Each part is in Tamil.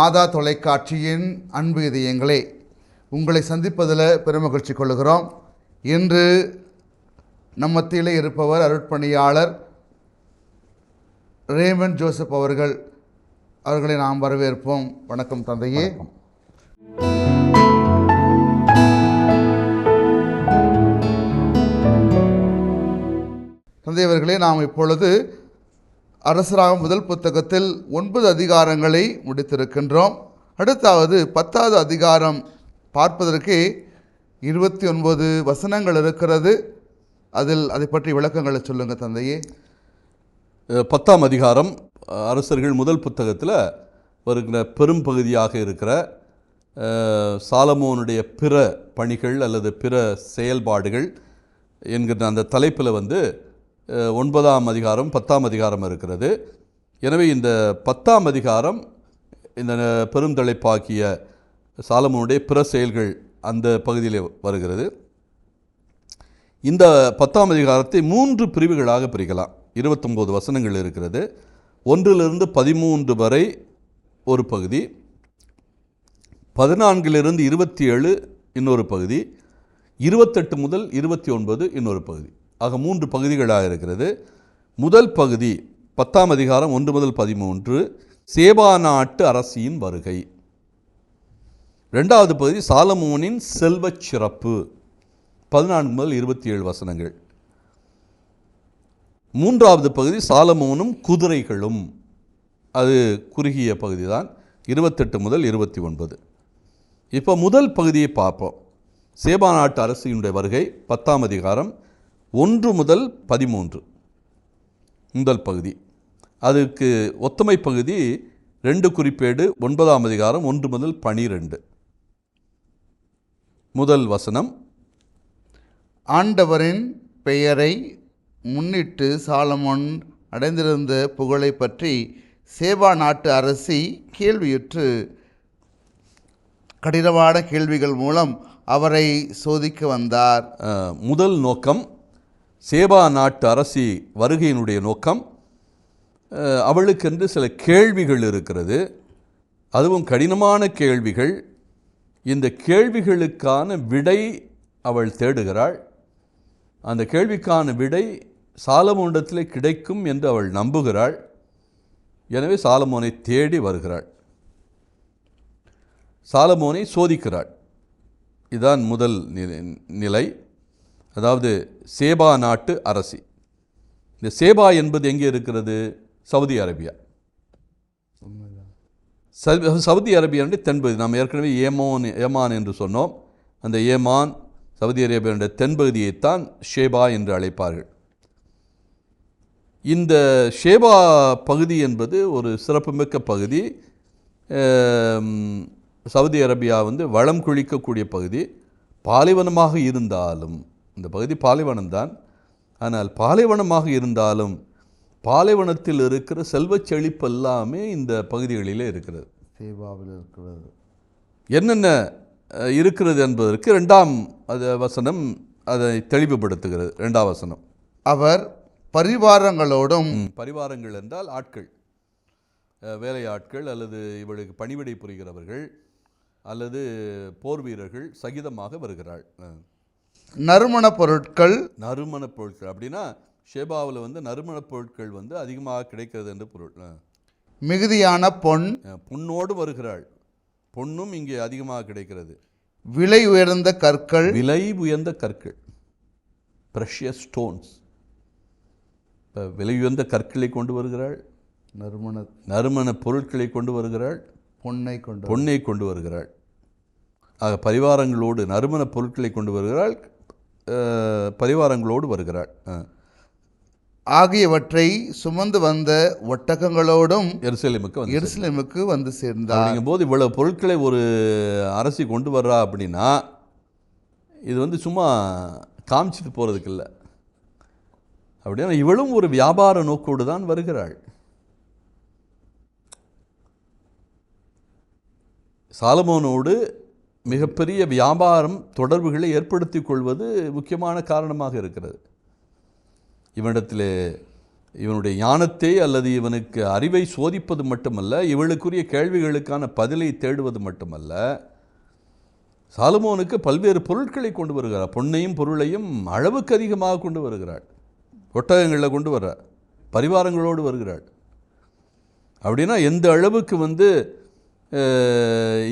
மாதா தொலைக்காட்சியின் அன்பு இதயங்களே உங்களை சந்திப்பதில் பெருமகிழ்ச்சி கொள்கிறோம் இன்று நம் மத்தியிலே இருப்பவர் அருட்பணியாளர் ரேமன் ஜோசப் அவர்கள். அவர்களை நாம் வரவேற்போம். வணக்கம் தந்தையே. தந்தை அவர்களே நாம் இப்பொழுது அரசராக முதல் புத்தகத்தில் ஒன்பது அதிகாரங்களை முடித்திருக்கின்றோம். அடுத்தாவது பத்தாவது அதிகாரம் பார்ப்பதற்கு இருபத்தி ஒன்பது வசனங்கள் இருக்கிறது. அதில் அதை பற்றி விளக்கங்களை சொல்லுங்கள் தந்தையே. பத்தாம் அதிகாரம் அரசர்கள் முதல் புத்தகத்தில் வருகிற பெரும் பகுதியாக இருக்கிற சாலமோனுடைய பிற பணிகள் அல்லது பிற செயல்பாடுகள் என்கிற அந்த தலைப்பில் வந்து ஒன்பதாம் அதிகாரம் பத்தாம் அதிகாரம் இருக்கிறது. எனவே இந்த பத்தாம் அதிகாரம் இந்த பெருந்தலைப்பாக்கிய சாலமோனுடைய பிற செயல்கள் அந்த பகுதியில் வருகிறது. இந்த பத்தாம் அதிகாரத்தை மூன்று பிரிவுகளாக பிரிக்கலாம். இருபத்தொம்போது வசனங்கள் இருக்கிறது. ஒன்றிலிருந்து பதிமூன்று வரை ஒரு பகுதி. பதினான்கிலிருந்து இருபத்தி ஏழு இன்னொரு பகுதி. இருபத்தெட்டு முதல் இருபத்தி ஒன்பது இன்னொரு பகுதி. ஆக மூன்று பகுதிகளாக இருக்கிறது. முதல் பகுதி பத்தாம் அதிகாரம் ஒன்று முதல் பதிமூன்று சேபா நாட்டு அரசியின் வருகை. ரெண்டாவது பகுதி சாலமோனின் செல்வச் சிறப்பு. பதினான்கு முதல் இருபத்தி ஏழு வசனங்கள். மூன்றாவது பகுதி சாலமோனும் குதிரைகளும். அது குறுகிய பகுதி தான் இருபத்தெட்டு முதல் இருபத்தி ஒன்பது இப்போ முதல் பகுதியை பார்ப்போம். சேபா நாட்டு அரசியினுடைய வருகை பத்தாம் அதிகாரம் ஒன்று முதல் பதிமூன்று. முதல் பகுதி. அதுக்கு ஒத்தமை பகுதி ரெண்டு குறிப்பேடு ஒன்பதாம் அதிகாரம் ஒன்று முதல் பனிரெண்டு. முதல் வசனம் ஆண்டவரின் பெயரை முன்னிட்டு சாலமோன் அடைந்திருந்த புகழை பற்றி சேபா நாட்டு அரசி கேள்வியுற்று கடினமான கேள்விகள் மூலம் அவரை சோதிக்க வந்தார். முதல் நோக்கம் சேபா நாட்டு அரசி வருகையினுடைய நோக்கம் அவளுக்கென்று சில கேள்விகள் இருக்கிறது. அதுவும் கடினமான கேள்விகள். இந்த கேள்விகளுக்கான விடை அவள் தேடுகிறாள். அந்த கேள்விக்கான விடை சாலமோண்டத்தில் கிடைக்கும் என்று அவள் நம்புகிறாள். எனவே சாலமோனை தேடி வருகிறாள். சாலமோனை சோதிக்கிறாள். இதுதான் முதல் நி- நிலை. அதாவது சேபா நாட்டு அரசி. இந்த சேபா என்பது எங்கே இருக்கிறது? Saudi Arabia. சவுதி அரேபியாவுடைய தென்பகுதி. நாம் ஏற்கனவே ஏமோன் ஏமான் என்று சொன்னோம். அந்த ஏமான் சவுதி அரேபியாவுடைய தென்பகுதியைத்தான் ஷேபா என்று அழைப்பார்கள். இந்த ஷேபா பகுதி என்பது ஒரு சிறப்புமிக்க பகுதி. சவுதி அரேபியா வந்து வளம் குளிக்கக்கூடிய பகுதி. பாலைவனமாக இருந்தாலும் இந்த பகுதி பாலைவனம்தான் ஆனால் பாலைவனமாக இருந்தாலும் பாலைவனத்தில் இருக்கிற செல்வச் செழிப்பு எல்லாமே இந்த பகுதிகளிலே இருக்கிறது. சேபாவில் இருக்கிறது. என்னென்ன இருக்கிறது என்பதற்கு ரெண்டாம் அது வசனம் அதை தெளிவுபடுத்துகிறது. ரெண்டாம் வசனம். அவர் பரிவாரங்களோடும் பரிவாரங்கள் என்றால் ஆட்கள். வேலை ஆட்கள் அல்லது இவளுக்கு பணிவிடை புரிகிறவர்கள் அல்லது போர் வீரர்கள் சகிதமாக வருகிறாள். அஹ். நறுமணப் பொருட்கள். நறுமணப் பொருட்கள். அப்படின்னா ஷேபாவில் வந்து நறுமணப் பொருட்கள் வந்து அதிகமாக கிடைக்கிறது என்று பொருள். மிகுதியான பொன். பொன்னோடு வருகிறாள். பொன்னும் இங்கே அதிகமாக கிடைக்கிறது. விலை உயர்ந்த கற்கள். விலை உயர்ந்த கற்கள். ப்ரெஷியஸ் ஸ்டோன்ஸ் இப்போ விலை உயர்ந்த கற்களை கொண்டு வருகிறாள். நறுமண. நறுமண பொருட்களை கொண்டு வருகிறாள். பொன்னை கொண்டு பொன்னை கொண்டு வருகிறாள். ஆக பரிவாரங்களோடு நறுமண பொருட்களை கொண்டு வருகிறாள். பரிவாரங்களோடு வருகிறாள். ஆகியவற்றை சுமந்து வந்த ஒட்டகங்களோடும் எருசலேமுக்கு வந்து எருசலேமுக்கு வந்து சேர்ந்தார். போது இவ்வளவு பொருட்களை ஒரு அரசி கொண்டு வர்றா அப்படின்னா இது வந்து சும்மா காமிச்சிட்டு போகிறதுக்கு இல்லை. அப்படின்னா இவளும் ஒரு வியாபார நோக்கோடு தான் வருகிறாள். சாலமோனோடு மிகப்பெரிய வியாபாரம் தொடர்புகளை ஏற்படுத்தி கொள்வது முக்கியமான காரணமாக இருக்கிறது. இவனிடத்தில் இவனுடைய ஞானத்தை அல்லது இவனுக்கு அறிவை சோதிப்பது மட்டுமல்ல இவளுக்குரிய கேள்விகளுக்கான பதிலை தேடுவது மட்டுமல்ல சாலுமோனுக்கு பல்வேறு பொருட்களை கொண்டு வருகிறார். பொன்னையும் பொருளையும் அளவுக்கு அதிகமாக கொண்டு வருகிறாள். ஒட்டகங்களில் கொண்டு வர்றார். பரிவாரங்களோடு வருகிறாள். அப்படின்னா எந்த அளவுக்கு வந்து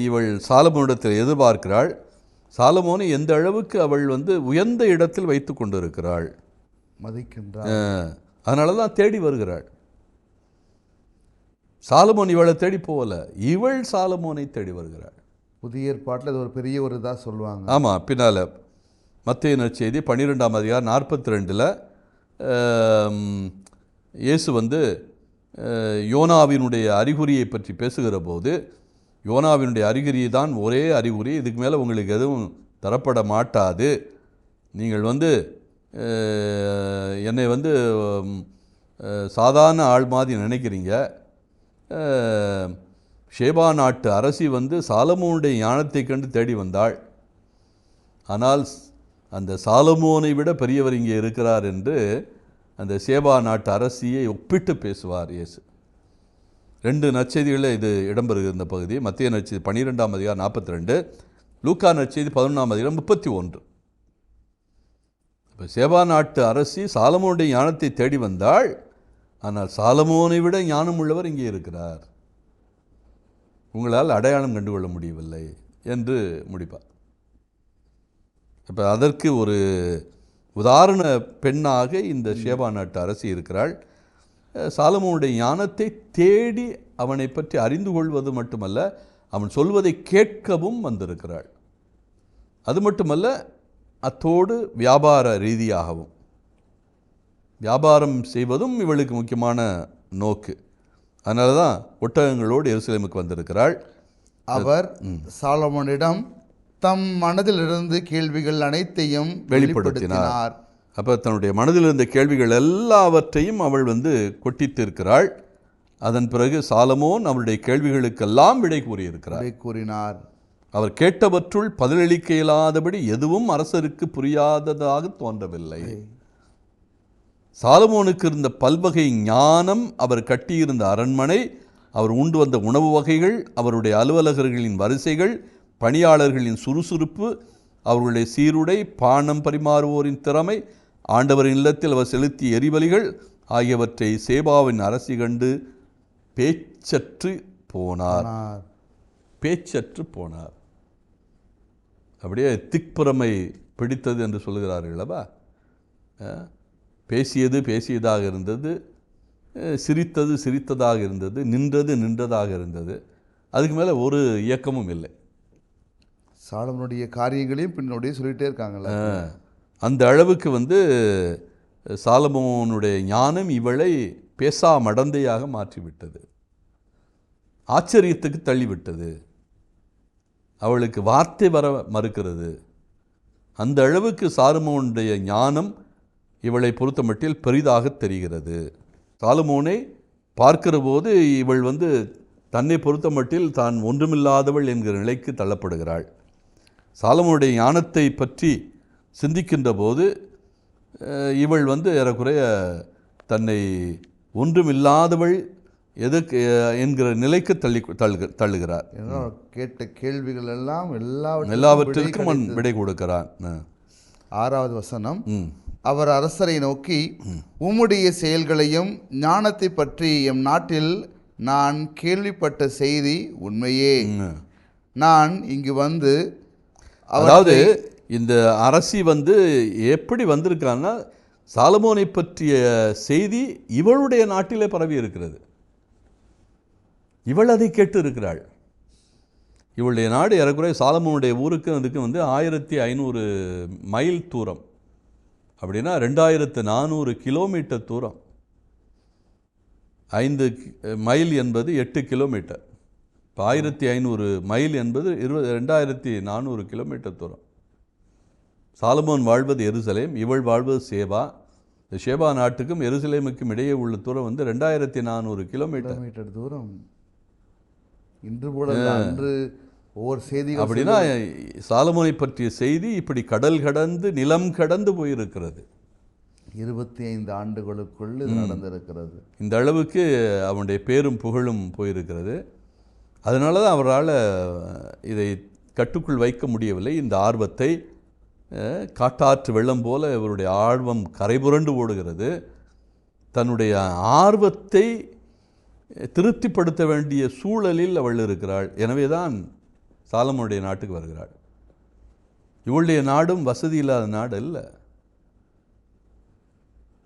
இவள் சாலமோனிடத்தில் எதிர்பார்க்கிறாள். சாலமோனை எந்த அளவுக்கு அவள் வந்து உயர்ந்த இடத்தில் வைத்து கொண்டிருக்கிறாள்? மதிக்கின்றார் அதனால தான் தேடி வருகிறாள். சாலமோன் இவளை தேடி போகல. இவள் சாலமோனை தேடி வருகிறாள். புதிய ஏற்பாட்டில் இது ஒரு பெரிய ஒரு இதாக சொல்லுவாங்க. ஆமாம் பின்னால். மத்திய நற்செய்தி பன்னிரெண்டாம் அதிகாரம் நாற்பத்தி ரெண்டில் இயேசு வந்து யோனாவினுடைய அறிகுறியை பற்றி பேசுகிற போது யோனாவினுடைய அறிகுறி தான் ஒரே அறிகுறி இதுக்கு மேலே உங்களுக்கு எதுவும் தரப்பட மாட்டாது. நீங்கள் வந்து என்னை வந்து சாதாரண ஆள் மாதிரி நினைக்கிறீங்க. ஷேபா நாட்டு அரசி வந்து சாலமோனுடைய ஞானத்தை கண்டு தேடி வந்தாள். ஆனால் அந்த சாலமோனை விட பெரியவர் இங்கே இருக்கிறார் என்று அந்த சேபா நாட்டு அரசியை ஒப்பிட்டு பேசுவார் இயேசு. ரெண்டு நற்செய்திகளில் இது இடம்பெறுகிற இந்த பகுதி. மத்திய நற்செய்தி பன்னிரெண்டாம் அதிகாரம் நாற்பத்தி ரெண்டு லூக்கா நற்செய்தி பதினொன்றாம் அதிகாரம் முப்பத்தி ஒன்று இப்போ சேவா நாட்டு அரசி சாலமோனுடைய ஞானத்தை தேடி வந்தாள். ஆனால் சாலமோனை விட ஞானம் உள்ளவர் இங்கே இருக்கிறார். உங்களால் அடையாளம் கண்டுகொள்ள முடியவில்லை என்று முடிப்பார். இப்போ அதற்கு ஒரு உதாரண பெண்ணாக இந்த ஷேபா நாட்டு அரசி இருக்கிறாள். சாலமோனுடைய ஞானத்தை தேடி அவனை பற்றி அறிந்து கொள்வது மட்டுமல்ல அவன் சொல்வதை கேட்கவும் வந்திருக்கிறாள். அது மட்டுமல்ல அத்தோடு வியாபார ரீதியாகவும். வியாபாரம் செய்வதும் இவளுக்கு முக்கியமான நோக்கு. அதனால தான் ஒட்டகங்களோடு எருசலேமுக்கு வந்திருக்கிறாள். அவர் சாலமோனிடம் தம் மனதிலிருந்து கேள்விகள் அனைத்தையும் வெளிப்படுத்தினார். அப்போ தன்னுடைய மனதில் இருந்த கேள்விகள் எல்லாவற்றையும் அவள் வந்து கொட்டித்திருக்கிறாள். அதன் பிறகு சாலமோன் அவளுடைய கேள்விகளுக்கெல்லாம் விடை கூறியிருக்கிறார். அப்படி கூறினார். அவர் கேட்டவற்றுள் பதிலளிக்க இயலாதபடி எதுவும் அரசருக்கு புரியாததாக தோன்றவில்லை. சாலமோனுக்கு இருந்த பல்வகை ஞானம் அவர் கட்டியிருந்த அரண்மனை அவர் உண்டு வந்த உணவு வகைகள் அவருடைய அலுவலகர்களின் வரிசைகள் பணியாளர்களின் சுறுசுறுப்பு அவர்களுடைய சீருடை பானம் பரிமாறுவோரின் திறமை ஆண்டவரின் இல்லத்தில் அவர் செலுத்திய எரிபலிகள் ஆகியவற்றை சேபாவின் அரசி கண்டு பேச்சற்று போனார். பேச்சற்று போனார். அப்படியே திக்புறமை பிடித்தது என்று சொல்லுகிறார்கள் அல்லவா? பேசியது பேசியதாக இருந்தது சிரித்தது சிரித்ததாக இருந்தது நின்றது நின்றதாக இருந்தது. அதுக்கு மேலே ஒரு இயக்கமும் இல்லை. சாலமனுடைய காரியங்களையும் பின்னோடைய சொல்லிட்டே இருக்காங்கல்ல. அஹ், அந்த அளவுக்கு வந்து சாலமோனுடைய ஞானம் இவளை பேசா மடந்தையாக மாற்றிவிட்டது. ஆச்சரியத்துக்கு தள்ளிவிட்டது. அவளுக்கு வார்த்தை வர மறுக்கிறது. அந்த அளவுக்கு சாலமோனுடைய ஞானம் இவளை பொறுத்தமட்டில் பெரிதாக தெரிகிறது. சாலமோனை பார்க்கிற போது இவள் வந்து தன்னை பொறுத்தமட்டில் தான் ஒன்றுமில்லாதவள் என்கிற நிலைக்கு தள்ளப்படுகிறாள். சாலமோனுடைய ஞானத்தை பற்றி சிந்திக்கின்ற போது இவள் வந்து ஏறக்குறைய தன்னை ஒன்றுமில்லாதவள் எதுக்கு என்கிற நிலைக்கு தள்ளி தள்ளுக தள்ளுகிறார் கேட்ட கேள்விகள் எல்லாம் எல்லாவற்றிற்கும் எல்லாவற்றிற்கும் விடை அவன் கிடைத்தது. விடை கொடுக்கிறான். ஆறாவது வசனம் அவர் அரசரை நோக்கி உம்முடைய செயல்களையும் ஞானத்தை பற்றி எம் நாட்டில் நான் கேள்விப்பட்ட செய்தி உண்மையே. நான் இங்கு வந்து அதாவது இந்த அரசி வந்து எப்படி வந்திருக்கான்னா சாலமோனை பற்றிய செய்தி இவளுடைய நாட்டிலே பரவி இருக்கிறது. இவள் அதை கேட்டு இருக்கிறாள். இவளுடைய நாடு ஏறக்குறைய சாலமோனுடைய ஊருக்கு அதுக்கு வந்து ஆயிரத்தி ஐநூறு மைல் தூரம். அப்படின்னா ரெண்டாயிரத்து நானூறு கிலோமீட்டர் தூரம். ஐந்து மைல் என்பது எட்டு கிலோமீட்டர். இப்போ ஆயிரத்தி ஐநூறு மைல் என்பது இருபது ரெண்டாயிரத்தி நானூறு கிலோமீட்டர் தூரம். சாலமோன் வாழ்வது எருசலேம் இவள் வாழ்வது சேபா. இந்த ஷேபா நாட்டுக்கும் எருசலேமுக்கும் இடையே உள்ள தூரம் வந்து ரெண்டாயிரத்தி நானூறு கிலோமீட்டர். கிலோமீட்டர் தூரம். இன்று போல அன்று ஒவ்வொரு செய்திகள் அப்படின்னா சாலமோனை பற்றிய செய்தி இப்படி கடல் கடந்து நிலம் கடந்து போயிருக்கிறது. இருபத்தி ஐந்து ஆண்டுகளுக்குள் இது நடந்திருக்கிறது. இந்த அளவுக்கு அவனுடைய பேரும் புகழும் போயிருக்கிறது. அதனால தான் அவரால் இதை கட்டுக்குள் வைக்க முடியவில்லை. இந்த ஆர்வத்தை காட்டாற்று வெள்ளம் போல இவருடைய ஆர்வம் கரைபுரண்டு ஓடுகிறது. தன்னுடைய ஆர்வத்தை திருப்திப்படுத்த வேண்டிய சூழலில் அவள் இருக்கிறாள். எனவே தான் சாலமனுடைய நாட்டுக்கு வருகிறாள். இவளுடைய நாடும் வசதி இல்லாத நாடு இல்லை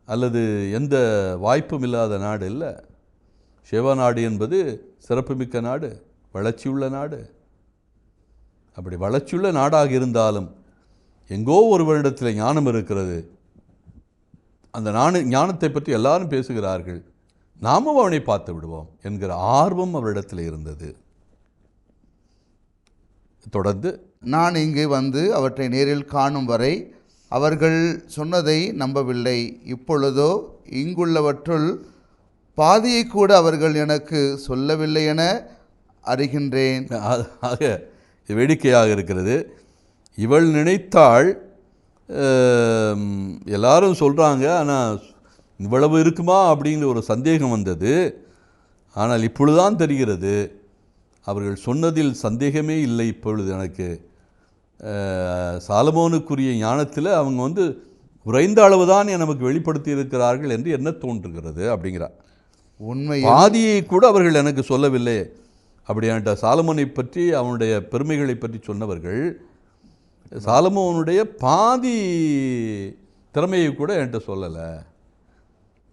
அல்லது எந்த வாய்ப்பும் இல்லாத நாடு இல்லை ஷேவா நாடு என்பது சிறப்புமிக்க நாடு வளர்ச்சியுள்ள நாடு. அப்படி வளர்ச்சியுள்ள நாடாக இருந்தாலும் எங்கோ ஒரு வருடத்தில் ஞானம் இருக்கிறது. அந்த ஞான ஞானத்தை பற்றி எல்லாரும் பேசுகிறார்கள். நாமும் அவனை பார்த்து விடுவோம் என்கிற ஆர்வம் அவரிடத்தில் இருந்தது. தொடர்ந்து நான் இங்கு வந்து அவற்றை நேரில் காணும் வரை அவர்கள் சொன்னதை நம்பவில்லை. இப்பொழுதோ இங்குள்ளவற்றுள் பாதியை கூட அவர்கள் எனக்கு சொல்லவில்லை என அறிகின்றேன். ஆக வேடிக்கையாக இருக்கிறது. இவள் நினைத்தாள் எல்லாரும் சொல்கிறாங்க ஆனால் இவ்வளவு இருக்குமா அப்படிங்கிற ஒரு சந்தேகம் வந்தது. ஆனால் இப்பொழுதுதான் தெரிகிறது. அவர்கள் சொன்னதில் சந்தேகமே இல்லை இப்பொழுது எனக்கு. சாலமோனுக்குரிய ஞானத்தில் அவங்க வந்து குறைந்த அளவு தான் நமக்கு வெளிப்படுத்தி இருக்கிறார்கள் என்று என்ன தோன்றுகிறது அப்படிங்கிறார் உண்மை பாதியை கூட அவர்கள் எனக்கு சொல்லவில்லை. அப்படியாட்ட சாலமோனை பற்றி அவனுடைய பெருமைகளை பற்றி சொன்னவர்கள் சாலமோனுடைய பாதி திறமையை கூட என்கிட்ட சொல்லலை.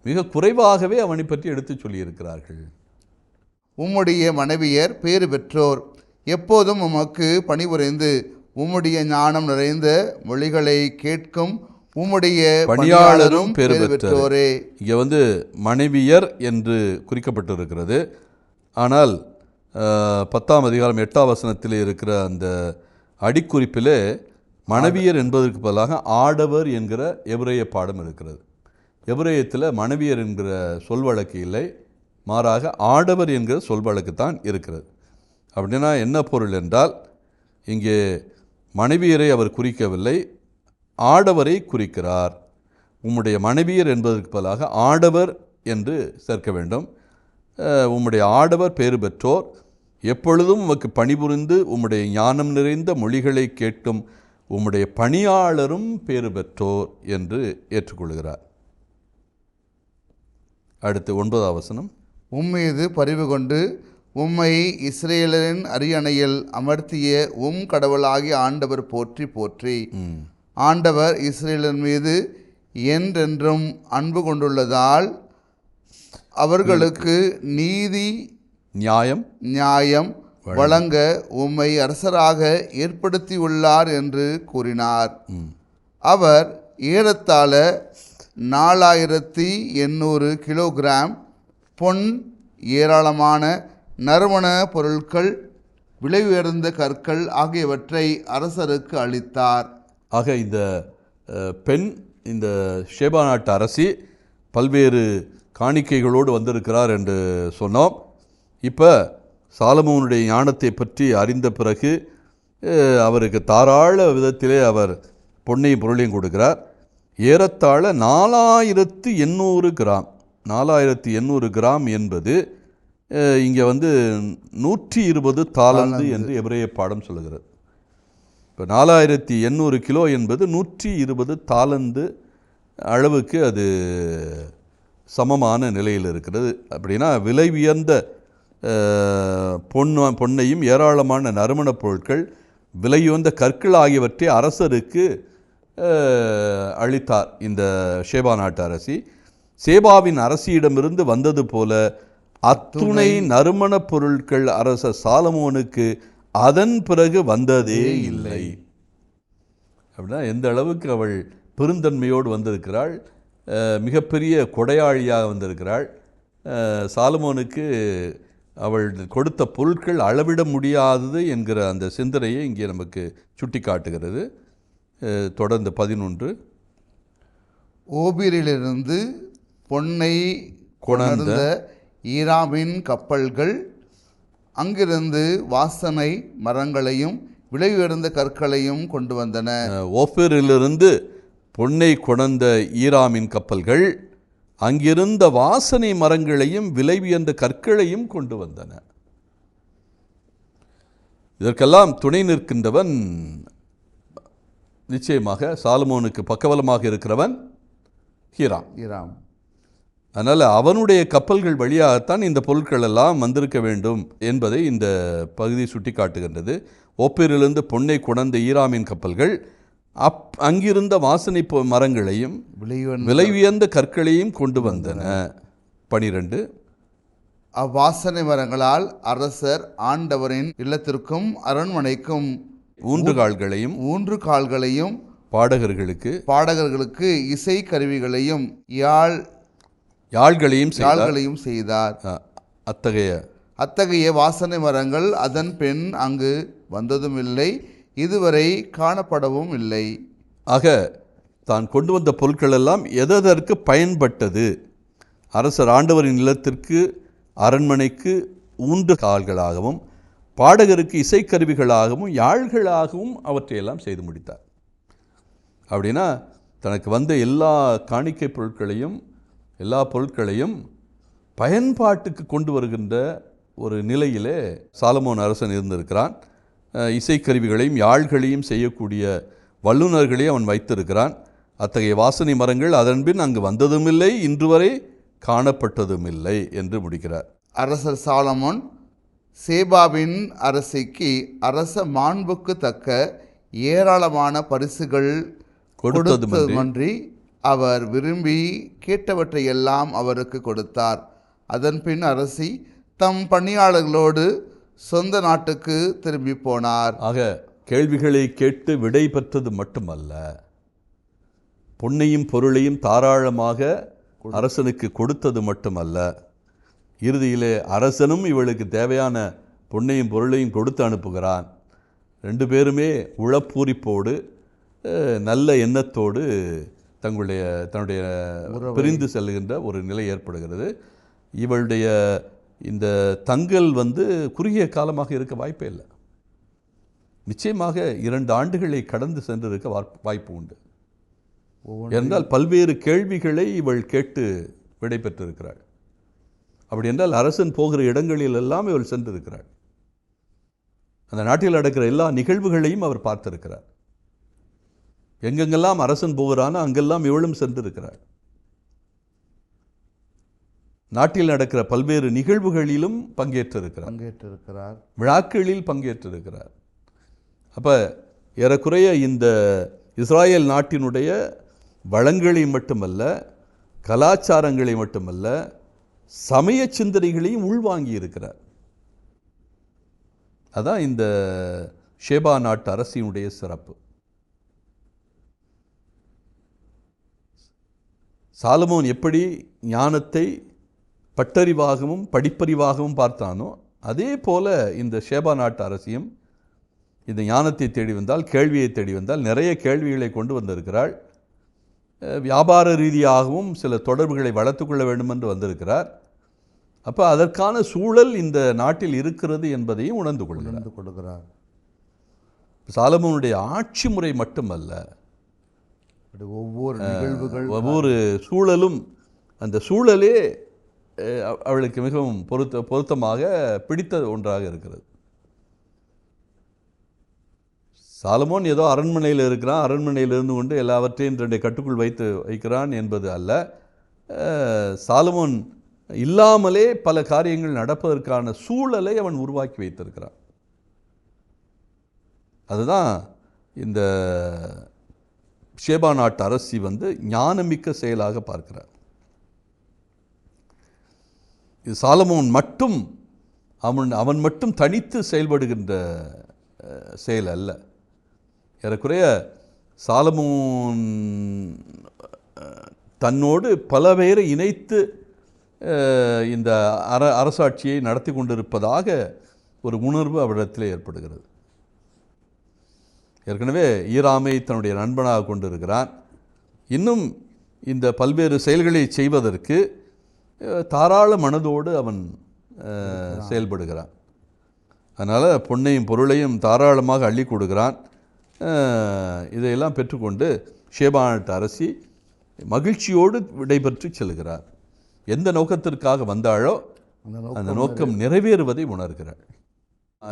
மிக குறைவாகவே அவனை பற்றி எடுத்து சொல்லியிருக்கிறார்கள். உம்முடைய மனைவியர் பேறு பெற்றோர் எப்போதும் உமக்கு பணிபுரிந்து உம்முடைய ஞானம் நிறைந்த மொழிகளை கேட்கும் உம்முடைய பணியாளரும் பேறு பெற்றோரே. இங்கே வந்து மனைவியர் என்று குறிக்கப்பட்டிருக்கிறது. ஆனால் பத்தாம் அதிகாரம் எட்டாம் வசனத்தில் இருக்கிற அந்த அடிக்குறிப்பிலே மனைவியர் என்பதற்கு பதிலாக ஆடவர் என்கிற எபிரேய பாடம் இருக்கிறது. எபிரேயத்தில் மனைவியர் என்கிற சொல் வழக்கு இல்லை. மாறாக ஆடவர் என்கிற சொல் வழக்கு தான் இருக்கிறது. அப்படின்னா என்ன பொருள் என்றால் இங்கே மனைவியரை அவர் குறிக்கவில்லை ஆடவரை குறிக்கிறார். உம்முடைய மனைவியர் என்பதற்கு பதிலாக ஆடவர் என்று சேர்க்க வேண்டும். உம்முடைய ஆடவர் பேறு பெற்றோர் எப்பொழுதும் உமக்கு பணிபுரிந்து உம்முடைய ஞானம் நிறைந்த மொழிகளை கேட்கும் உம்முடைய பணியாளரும் பேறு பெற்றோர் என்று ஏற்றுக்கொள்கிறார். அடுத்து ஒன்பதாம் வசனம். உம்மீது பரிவு கொண்டு உம்மை இஸ்ரேலரின் அரியணையில் அமர்த்திய உம் கடவுளாகிய ஆண்டவர் போற்றி போற்றி. ஆண்டவர் இஸ்ரேலர் மீது என்றென்றும் அன்பு கொண்டுள்ளதால் அவர்களுக்கு நீதி நியாயம் நியாயம் வழங்க உம்மை அரசராக ஏற்படுத்தியுள்ளார் என்று கூறினார். அவர் ஏறத்தாழ நாலாயிரத்தி எண்ணூறு கிலோகிராம் பொன் ஏராளமான நறுமண பொருட்கள் விலை உயர்ந்த கற்கள் ஆகியவற்றை அரசருக்கு அளித்தார். ஆக இந்த பெண் இந்த ஷேபா நாட்டு அரசி பல்வேறு காணிக்கைகளோடு வந்திருக்கிறார் என்று சொன்னோம். இப்போ சாலமோனுடைய ஞானத்தை பற்றி அறிந்த பிறகு அவருக்கு தாராள விதத்திலே அவர் பொன்னையும் பொருளையும் கொடுக்கிறார். ஏறத்தாழ நாலாயிரத்து எண்ணூறு கிராம். நாலாயிரத்து எண்ணூறு கிராம் என்பது இங்கே வந்து நூற்றி இருபது தாளந்து என்று எபிரேய பாடம் சொல்லுகிறது. இப்போ நாலாயிரத்தி எண்ணூறு கிலோ என்பது நூற்றி இருபது தாளந்து அளவுக்கு அது சமமான நிலையில் இருக்கிறது. அப்படின்னா விலை உயர்ந்த அஹ், பொன் பொன்னையும் ஏராளமான நறுமணப் பொருட்கள் விலையுயர்ந்த கற்கள் ஆகியவற்றை அரசருக்கு அளித்தார் இந்த ஷேபா நாட்டு அரசி. சேபாவின் அரசியிடமிருந்து வந்தது போல அத்துணை நறுமணப் பொருட்கள் அரச சாலமோனுக்கு அதன் பிறகு வந்ததே இல்லை. அப்படின்னா எந்த அளவுக்கு அவள் பெருந்தன்மையோடு வந்திருக்கிறாள் மிகப்பெரிய கொடையாளியாக வந்திருக்கிறாள் சாலமோனுக்கு அவள் கொடுத்த பொருட்கள் அளவிட முடியாதது என்கிற அந்த சிந்தனையை இங்கே நமக்கு சுட்டி காட்டுகிறது தொடர்ந்து பதினொன்று. ஓபிரிலிருந்து பொன்னை கொணர்ந்த ஈராமின் கப்பல்கள் அங்கிருந்து வாசனை மரங்களையும் விலை உயர்ந்த கற்களையும் கொண்டு வந்தன. அஹ், ஓஃபிரிலிருந்து பொன்னை கொணர்ந்த ஈராமின் கப்பல்கள் அங்கிருந்த வாசனை மரங்களையும் விலை உயர்ந்த கற்களையும் கொண்டு வந்தன. இதற்கெல்லாம் துணை நிற்கின்றவன் நிச்சயமாக சாலமோனுக்கு பக்கபலமாக இருக்கிறவன் ஹீராம். ஈராம் அதனால் அவனுடைய கப்பல்கள் வழியாகத்தான் இந்த பொருட்கள் எல்லாம் வந்திருக்க வேண்டும் என்பதை இந்த பகுதி சுட்டி காட்டுகின்றது ஓப்பேரிலிருந்து பொன்னை கொணர்ந்த ஈராமின் கப்பல்கள் அப் அங்கிருந்த வாசனை மரங்களையும் விலை உயர்ந்த கற்களையும் கொண்டு வந்தன. பனிரெண்டு. அவ்வாசனை மரங்களால் அரசர் ஆண்டவரின் இல்லத்திற்கும் அரண்மனைக்கும் ஊன்றுகால்களையும் ஊன்று கால்களையும் பாடகர்களுக்கு பாடகர்களுக்கு இசை கருவிகளையும் யாழ் யாழ்களையும் யாழ்களையும் செய்தார். அத்தகைய அத்தகைய வாசனை மரங்கள் அதன் பின் அங்கு வந்ததும் இல்லை இதுவரை காணப்படவும் இல்லை. ஆக தான் கொண்டு வந்த பொருட்கள் எல்லாம் எதற்கு பயன்பட்டது? அரசர் ஆண்டவரின் இல்லத்திற்கு அரண்மனைக்கு ஊன்று கால்களாகவும் பாடகருக்கு இசைக்கருவிகளாகவும் யாழ்களாகவும் அவற்றையெல்லாம் செய்து முடித்தார். அப்படின்னா தனக்கு வந்த எல்லா காணிக்கை பொருட்களையும் எல்லா பொருட்களையும் பயன்பாட்டுக்கு கொண்டு வருகின்ற ஒரு நிலையிலே சாலமோன் அரசன் இருந்திருக்கிறான். இசைக்கருவிகளையும் யாழ்களையும் செய்யக்கூடிய வல்லுநர்களை அவன் வைத்திருக்கிறான். அத்தகைய வாசனை மரங்கள் அதன்பின் அங்கு வந்ததுமில்லை இன்று வரை காணப்பட்டதுமில்லை என்று முடிக்கிறார். அரசர் சாலமோன் சேபாவின் அரசிக்கு அரச மாண்புக்கு தக்க ஏராளமான பரிசுகள் கொடுத்ததுமன்றி அவர் விரும்பி கேட்டவற்றையெல்லாம் அவருக்கு கொடுத்தார். அதன்பின் அரசி தம் பணியாளர்களோடு சொந்த நாட்டுக்கு திரும்பி போனார். ஆக கேள்விகளை கேட்டு விடை பெற்றது மட்டுமல்ல பொன்னையும் பொருளையும் தாராளமாக அரசனுக்கு கொடுத்தது மட்டுமல்ல. இறுதியிலே அரசனும் இவளுக்கு தேவையான பொன்னையும் பொருளையும் கொடுத்து அனுப்புகிறான். ரெண்டு பேருமே உளப்பூரிப்போடு அஹ், நல்ல எண்ணத்தோடு தங்களுடைய தன்னுடைய பிரிந்து செல்கின்ற ஒரு நிலை ஏற்படுகிறது. இவளுடைய இந்த தங்கல் வந்து குறுகிய காலமாக இருக்க வாய்ப்பே இல்லை. நிச்சயமாக இரண்டு ஆண்டுகளை கடந்து சென்றிருக்க வாய்ப்பு உண்டு. என்றால் பல்வேறு கேள்விகளை இவள் கேட்டு விடை பெற்றிருக்கிறாள் அப்படி என்றால் அரசன் போகிற இடங்களில் எல்லாம் இவள் சென்றிருக்கிறாள். அந்த நாட்டில் நடக்கிற எல்லா நிகழ்வுகளையும் அவர் பார்த்திருக்கிறார். எங்கெங்கெல்லாம் அரசன் போகிறானோ அங்கெல்லாம் இவளும் சென்றிருக்கிறாள். நாட்டில் நடக்கிற பல்வேறு நிகழ்வுகளிலும் பங்கேற்றிருக்கிறார். பங்கேற்றிருக்கிறார். விழாக்களில் பங்கேற்றிருக்கிறார். அப்போ ஏறக்குறைய இந்த இஸ்ராயேல் நாட்டினுடைய வளங்களை மட்டுமல்ல கலாச்சாரங்களை மட்டுமல்ல சமய சிந்தனைகளையும் உள்வாங்கி இருக்கிறார். அதான் இந்த ஷேபா நாட்டு அரசினுடைய சிறப்பு. சாலமோன் எப்படி ஞானத்தை பட்டறிவாகவும் படிப்பறிவாகவும் பார்த்தானோ அதே போல இந்த ஷேபா நாட்டு அரசியும் இந்த ஞானத்தை தேடி வந்தால் கேள்வியை தேடி வந்தால் நிறைய கேள்விகளை கொண்டு வந்திருக்கிறாள். வியாபார ரீதியாகவும் சில தொடர்புகளை வளர்த்துக்கொள்ள வேண்டும் என்று வந்திருக்கிறார். அப்போ அதற்கான சூழல் இந்த நாட்டில் இருக்கிறது என்பதையும் உணர்ந்து கொள்கிறார். கொடுக்கிறார் சாலமோனுடைய ஆட்சி முறை மட்டுமல்ல ஒவ்வொரு நிகழ்வுகள் ஒவ்வொரு சூழலும் அந்த சூழலே அவளுக்கு மிகவும் பொருத்த பொருத்தமாக பிடித்த ஒன்றாக இருக்கிறது. சாலமோன் ஏதோ அரண்மனையில் இருக்கிறான். அரண்மனையில் இருந்து கொண்டு எல்லாவற்றையும் தன்னுடைய கட்டுக்குள் வைத்து வைக்கிறான் என்பது அல்ல. சாலமோன் இல்லாமலே பல காரியங்கள் நடப்பதற்கான சூழலை அவன் உருவாக்கி வைத்திருக்கிறான். அதுதான் இந்த ஷேபா நாட்டு அரசி வந்து ஞானமிக்க செயலாக பார்க்கிறார். இது சாலமோன் மட்டும் அவன் அவன் மட்டும் தனித்து செயல்படுகின்ற செயல் அல்ல. ஏறக்குறைய சாலமோன் தன்னோடு பல பேரை இணைத்து இந்த அர அரசாட்சியை நடத்தி கொண்டிருப்பதாக ஒரு உணர்வு அவரிடத்தில் ஏற்படுகிறது. ஏற்கனவே ஈராமை தன்னுடைய நண்பனாக கொண்டிருக்கிறான். இன்னும் இந்த பல்வேறு செயல்களை செய்வதற்கு தாராள மனதோடு அவன் செயல்படுகிறான். அதனால் பொன்னையும் பொருளையும் தாராளமாக அள்ளி கொடுக்கிறான். இதையெல்லாம் பெற்றுக்கொண்டு ஷேபானட் அரசி மகிழ்ச்சியோடு விடைபெற்று செல்கிறார். எந்த நோக்கத்திற்காக வந்தாளோ அந்த நோக்கம் நிறைவேறுவதை உணர்கிறாள்.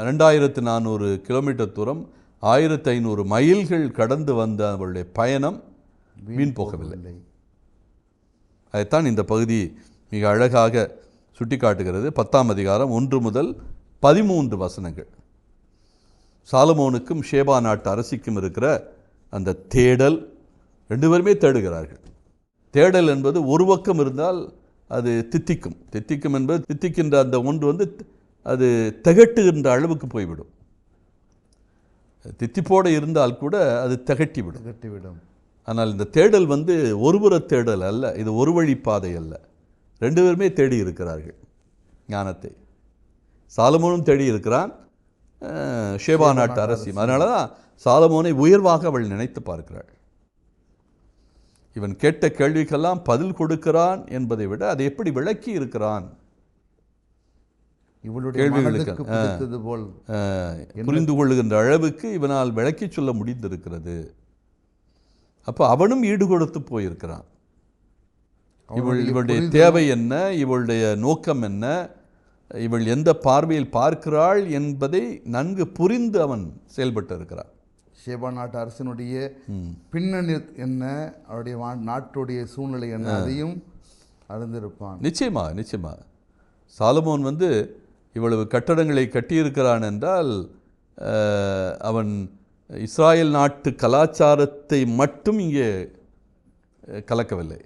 ரெண்டாயிரத்து நானூறு கிலோமீட்டர் தூரம் ஆயிரத்து ஐநூறு மைல்கள் கடந்து வந்த அவளுடைய பயணம் வீண் போகவில்லை. அதைத்தான் இந்த பகுதி மிக அழகாக சுட்டிக்காட்டுகிறது. பத்தாம் அதிகாரம் ஒன்று முதல் பதிமூன்று வசனங்கள். சாலமோனுக்கும் ஷேபா நாட்டு அரசிக்கும் இருக்கிற அந்த தேடல் ரெண்டு பேருமே தேடுகிறார்கள். தேடல் என்பது ஒரு பக்கம் இருந்தால் அது தித்திக்கும். தித்திக்கும் என்பது தித்திக்கின்ற அந்த ஒன்று வந்து அது திகட்டுகின்ற அளவுக்கு போய்விடும். தித்திப்போடு இருந்தால் கூட அது திகட்டிவிடும். கட்டிவிடும் ஆனால் இந்த தேடல் வந்து ஒருபுற தேடல் அல்ல. இது ஒரு வழி பாதை அல்ல. ரெண்டு பேருமே தேடி இருக்கிறார்கள் ஞானத்தை. சாலமோனும் தேடி இருக்கிறான் ஷேபா நாட்டு அரசியும் அதனால தான் சாலமோனை உயர்வாக அவள் நினைத்து பார்க்கிறாள். இவன் கேட்ட கேள்விக்கெல்லாம் பதில் கொடுக்கிறான் என்பதை விட அதை எப்படி விளக்கி இருக்கிறான்? இவளுடைய கேள்விகளுக்கு, போல் புரிந்து கொள்ளுகின்ற அளவுக்கு இவனால் விளக்கிச் சொல்ல முடிந்திருக்கிறது. அப்போ அவனும் ஈடு கொடுத்து போயிருக்கிறான். இவள் இவளுடைய தேவை என்ன? இவளுடைய நோக்கம் என்ன? இவள் எந்த பார்வையில் பார்க்கிறாள் என்பதை நன்கு புரிந்து அவன் செயல்பட்டு இருக்கிறான் ஷேபா நாட்டு அரசனுடைய பின்னணி என்ன? அவருடைய நாட்டுடைய சூழ்நிலை என்ன? அதையும் அறிந்திருப்பான். நிச்சயமா நிச்சயமா. சாலமோன் வந்து இவ்வளவு கட்டடங்களை கட்டியிருக்கிறான் என்றால் அவன் இஸ்ராயல் நாட்டு கலாச்சாரத்தை மட்டும் இங்கே கலக்கவில்லை.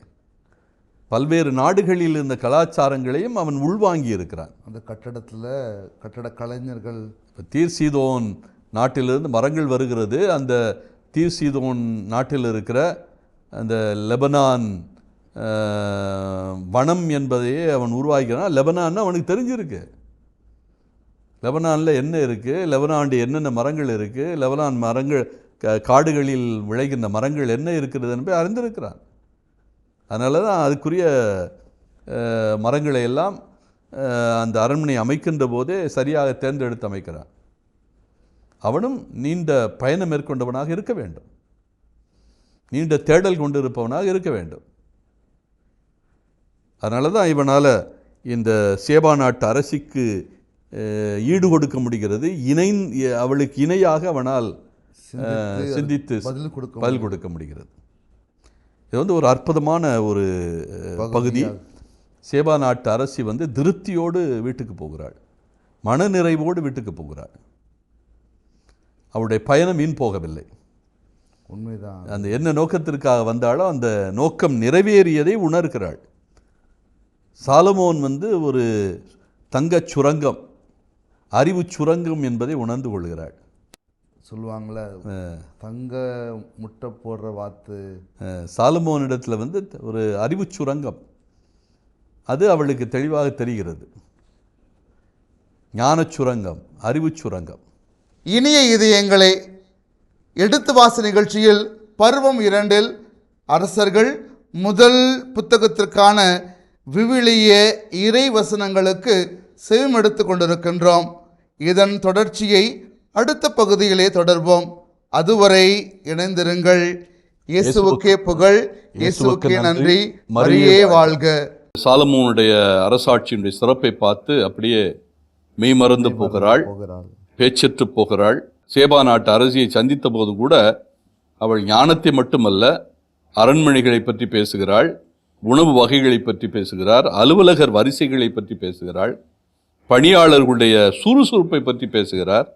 பல்வேறு நாடுகளில் இருந்த கலாச்சாரங்களையும் அவன் உள்வாங்கி இருக்கிறான். அந்த கட்டடத்தில் கட்டட கலைஞர்கள் இப்போ தீர் சீதோன் நாட்டிலிருந்து மரங்கள் வருகிறது. அந்த தீர் சீதோன் நாட்டில் இருக்கிற அந்த லெபனான் வனம் என்பதையே அவன் உருவாக்கிறான். லெபனான்னு அவனுக்கு தெரிஞ்சிருக்கு. லெபனானில் என்ன இருக்குது லெபனாண்டு என்னென்ன மரங்கள் இருக்குது லெபனான் மரங்கள் க- காடுகளில் விளைகின்ற மரங்கள் என்ன இருக்கிறது என்பதை அறிந்திருக்கிறான். அதனால தான் அதுக்குரிய மரங்களை எல்லாம் அந்த அரண்மனை அமைக்கின்ற போதே சரியாக தேர்ந்தெடுத்து அமைக்கிறான் அவனும் நீண்ட பயணம் மேற்கொண்டவனாக இருக்க வேண்டும். நீண்ட தேடல் கொண்டிருப்பவனாக இருக்க வேண்டும். அதனால தான் இவனால் இந்த சேபா நாட்டு அரசிக்கு ஈடு கொடுக்க முடிகிறது. இணை அவளுக்கு இணையாக அவனால் சிந்தித்து பதில் கொடுக்க பதில் கொடுக்க முடிகிறது. இது வந்து ஒரு அற்புதமான ஒரு பகுதி. சேபா நாட்டு அரசி வந்து திருப்தியோடு வீட்டுக்கு போகிறாள். மனநிறைவோடு வீட்டுக்கு போகிறாள். அவளுடைய பயணம் வீண் போகவில்லை. உண்மைதான். அந்த என்ன நோக்கத்திற்காக வந்தாலோ அந்த நோக்கம் நிறைவேறியதை உணர்கிறாள். சாலமோன் வந்து ஒரு தங்கச் சுரங்கம் அறிவு சுரங்கம் என்பதை உணர்ந்து கொள்கிறாள். சொல்லுவாங்களே தங்க முட்டை போடுற வாத்து. சாலமோனிடத்தில் வந்து ஒரு அறிவுச் சுரங்கம். அது அவளுக்கு தெளிவாக தெரிகிறது. ஞானச் சுரங்கம் அறிவுச் சுரங்கம். இனிய இதயங்களை எடுத்து வாச நிகழ்ச்சியில் பருவம் இரண்டில் அரசர்கள் முதல் புத்தகத்திற்கான விவிலிய இறை வசனங்களுக்கு செவிமெடுத்து கொண்டிருக்கின்றோம். இதன் தொடர்ச்சியை அடுத்த பகுதியிலே தொடர்வோம். அதுவரை இணைந்திருங்கள். இயேசுவுக்கே புகழ். இயேசுவுக்கே நன்றி. மரியே வாழ்க. சாலமோனுடைய அரசாட்சியினுடைய சிறப்பை பார்த்து அப்படியே மெய்மறந்து போகிறாள். போகிறாள். பேச்சற்று போகிறாள். சேபா நாட்டு அரசியை சந்தித்த போது கூட அவள் ஞானத்தை மட்டுமல்ல அரண்மனைகளை பற்றி பேசுகிறாள் உணவு வகைகளை பற்றி பேசுகிறார் அலுவலகர் வரிசைகளை பற்றி பேசுகிறாள் பணியாளர்களுடைய சுறுசுறுப்பை பற்றி பேசுகிறார்.